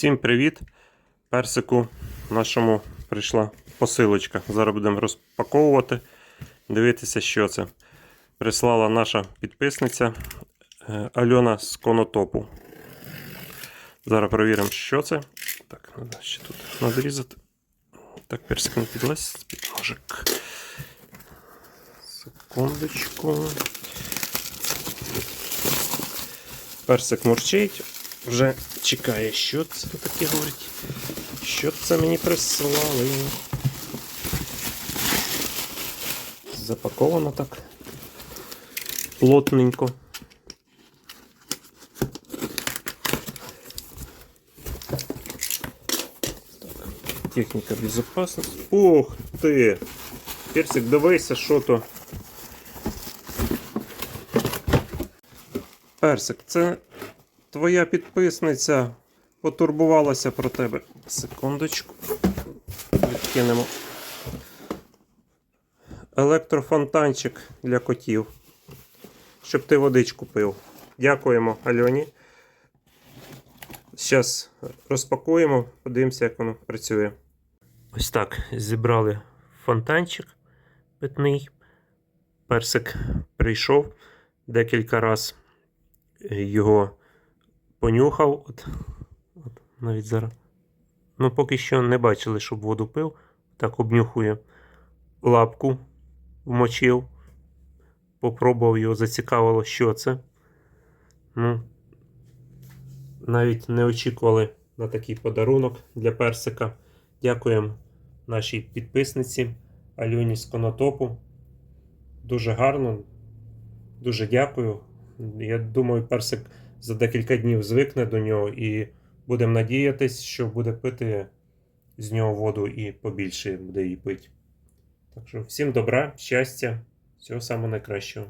Всім привіт! Персику нашому прийшла посилочка. Зараз будемо розпаковувати, дивитися, що це. Прислала наша підписниця е, Альона з Конотопу. Зараз перевіримо, що це. Так, треба ще тут надрізати. Так, персик не підлазь під ножик. Секундочку. Персик мурчить, вже чекає, що це таке говорить. Що це мені прислали? Запаковано так. Плотненько. Техніка безопасності. Ух ти! Персик, дивися, що то. Персик, це твоя підписниця потурбувалася про тебе. Секундочку. Відкинемо. Електрофонтанчик для котів. Щоб ти водичку пив. Дякуємо Альоні. Зараз розпакуємо, подивимося, як воно працює. Ось так зібрали фонтанчик питний. Персик прийшов декілька разів його понюхав. От, от навіть зараз. Ну, поки що не бачили, щоб воду пив. Так обнюхує лапку, вмочив. Попробував його, зацікавило, що це. Ну, навіть не очікували на такий подарунок для персика. Дякуємо нашій підписниці Альоні з Конотопу. Дуже гарно. Дуже дякую. Я думаю, персик за декілька днів звикне до нього і будемо надіятись, що буде пити з нього воду і побільше буде її пити. Так що всім добра, щастя, всього самого найкращого.